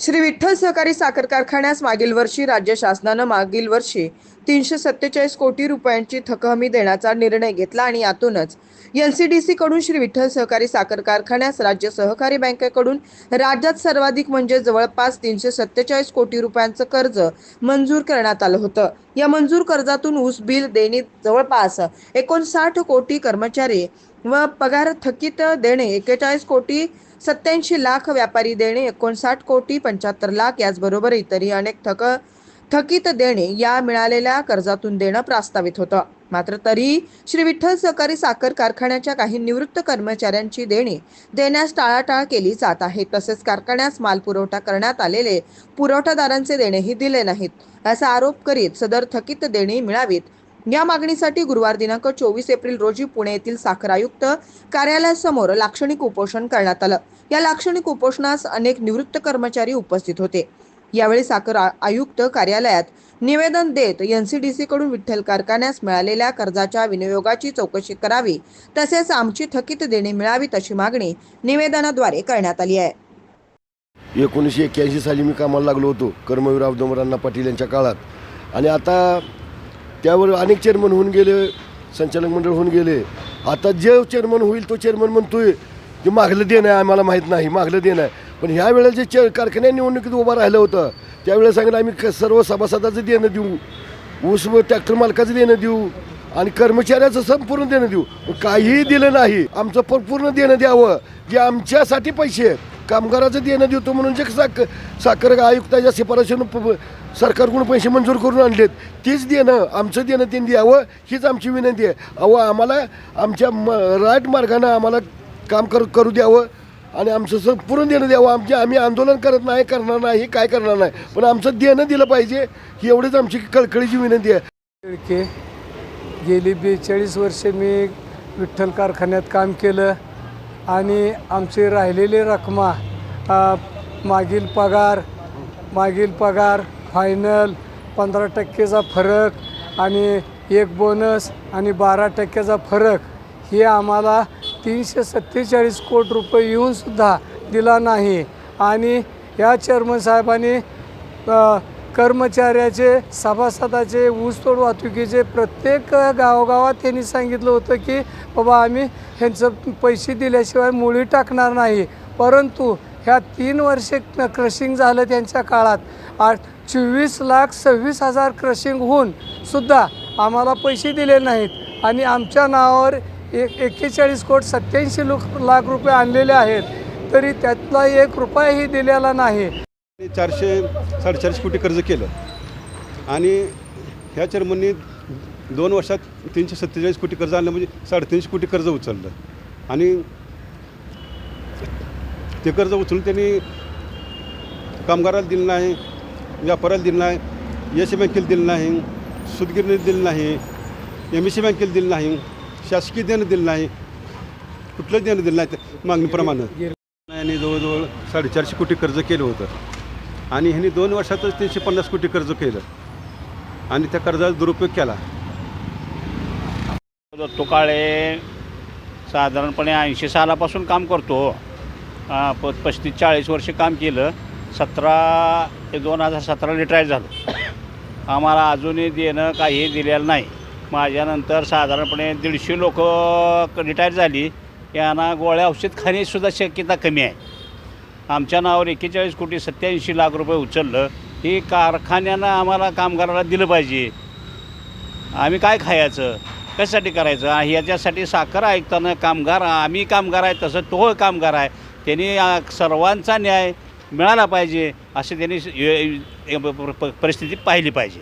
श्री विठ्ठल सहकारी साखर कारखान्यास मागील वर्षी राज्य शासनानं मागील वर्षी तीनशे सत्तेचाळीस कोटी रुपयांची थकहमी देण्याचा निर्णय घेतला आणि यातूनच एन सी डी कडून श्री विठ्ठल सहकारी साखर कारखान्यास राज्य सहकारी बँकेकडून राज्यात सर्वाधिक म्हणजे जवळपास तीनशे सत्तेचाळीस कोटी रुपयांचं कर्ज मंजूर करण्यात आलं होतं. या मंजूर कर्जातून ऊस बिल देणे जवळपास एकोणसाठ कोटी कर्मचारी व पगार थकीत देणे एक्केचाळीस कोटी सत्याऐंशी लाख व्यापारी देणे एकोणसाठ कोटी पंच्याहत्तर लाख याचबरोबर इतरही अनेक थक थकीत देणे या मिळालेल्या कर्जातून देणं प्रस्तावित होतं. मात्र तरी श्री विठ्ठल सहकारी साखर कारखान्याच्या काही निवृत्त कर्मचाऱ्यांची देणे देण्यास टाळाटाळ केली जात आहे. तसेच कारखान्यास माल पुरवठा करण्यात आलेले पुरवठादारांचे देणेही दिले नाहीत. असा आरोप करीत सदर थकीत देणे मिळावीत या मागणीसाठी गुरुवार दिनांक चोवीस एप्रिल रोजी पुणे येथील साखर आयुक्त कार्यालयासमोर लाक्षणिक उपोषण करण्यात आलं. या लाक्षणिक उपोषणास अनेक निवृत्त कर्मचारी उपस्थित होते. यावेळी साखर आयुक्त कार्यालयात निवेदन देत एनसीडीसी कडून विठ्ठल कारखान्यास मिळालेल्या कर्जाच्या विनियोगाची चौकशी करावी तसेच आमची थकीत देणे मिळावीत अशी मागणी निवेदनाद्वारे करण्यात आली आहे. एकोणीसशे एक्क्याऐंशी साली मी कामाला लागलो होतो. कर्मवीर अब्दुमरांना पाटील यांच्या काळात. आणि आता त्यावर अनेक चेअरमन होऊन गेले संचालक मंडळ होऊन गेले. आता जे चेअरमन होईल तो चेअरमन म्हणतोय ते मागलं देणं आहे आम्हाला माहीत नाही मागलं देणं आहे पण ह्या वेळेला जे चे कारखान्या निवडणुकीत उभं राहिलं होतं त्यावेळेला सांगितलं आम्ही क- सर्व सभासदाचं देणं देऊ ऊस व ट्रॅक्टर मालकाचं देणं देऊ आणि कर्मचाऱ्याचं संपूर्ण देणं देऊ. काहीही दिलं नाही. आमचं प- पूर्ण देणं द्यावं. जे आमच्यासाठी पैसे आहेत कामगाराचं देणं देतो म्हणून जे साख साखर आयुक्ताच्या शिफारशीनं प- सरकारकडून पैसे मंजूर करून आणलेत तीच देणं आमचं देणं त्यांनी द्यावं हीच आमची विनंती आहे. अहो आम्हाला आमच्या म राईट मार्गानं आम्हाला काम कर करू द्यावं आणि आमचं सर पूर्ण देणं द्यावं. आमचे आम्ही आंदोलन करत नाही करणार नाही काय करणार नाही. पण आमचं देणं दिलं पाहिजे ही एवढीच आमची कळकळीची विनंती आहे. शेळके गेली बेचाळीस वर्षे मी विठ्ठल कारखान्यात काम केलं. आणि आमची राहिलेली रकमा मागील पगार मागील पगार फायनल पंधरा टक्केचा फरक आणि एक बोनस आणि बारा टक्क्याचा फरक हे आम्हाला तीनशे सत्तेचाळीस कोटी रुपये येऊनसुद्धा दिला नाही. आणि या चेअरमन साहेबांनी कर्मचाऱ्याचे सभासदाचे ऊसतोड वाहतुकीचे प्रत्येक गावोगावात त्यांनी सांगितलं होतं की बाबा आम्ही ह्यांचं पैसे दिल्याशिवाय मुळी टाकणार नाही. परंतु ह्या तीन वर्षे क्रशिंग झालं त्यांच्या काळात. आठ चोवीस लाख सव्वीस हजार क्रशिंग होऊन सुद्धा आम्हाला पैसे दिले नाहीत. आणि आमच्या नावावर एक एक्केचाळीस कोट सत्याऐंशी लोक लाख रुपये आणलेले आहेत. तरी त्यातला एक रुपयाही दिलेला नाही. चारशे साडेचारशे कोटी कर्ज केलं. आणि ह्या चेअरमननी दोन वर्षात तीनशे सत्तेचाळीस कोटी कर्ज आणलं म्हणजे साडेतीनशे कोटी कर्ज उचललं. आणि ते कर्ज उचलून त्यांनी कामगाराला दिलं नाही व्यापाऱ्याला दिलं नाही एस बँकेला दिलं नाही सुदगिरणीला दिलं नाही एम एस सी बँकेला दिलं नाही शासकीय देणं दिलं नाही कुठलं देणं दिलं नाही मागणीप्रमाणे. आणि जवळजवळ साडेचारशे कोटी कर्ज केलं होतं. आणि ह्यांनी दोन वर्षातच तीनशे पन्नास कोटी कर्ज केलं. आणि त्या कर्जाचा दुरुपयोग केला. दत्तू काळे साधारणपणे ऐंशी सालापासून काम करतो. प पस्तीस चाळीस वर्ष काम केलं. सतरा ते दोन हजार सतरा रिटायर झालं. आम्हाला अजूनही देणं काही दिलेलं नाही. माझ्यानंतर साधारणपणे दीडशे लोक रिटायर झाली. यांना गोळ्या औषध खाण्याचीसुद्धा शक्यता कमी आहे. आमच्या नावावर एक्केचाळीस कोटी सत्याऐंशी लाख रुपये उचललं हे कारखान्यानं आम्हाला कामगाराला दिलं पाहिजे. आम्ही काय खायचं? कशासाठी करायचं? ह्याच्यासाठी याच्यासाठी साखर ऐकताना कामगार आम्ही कामगार आहे तसं तो कामगार आहे त्यांनी सर्वांचा न्याय मिळाला पाहिजे असे त्यांनी प- परिस्थिती पाहिली पाहिजे.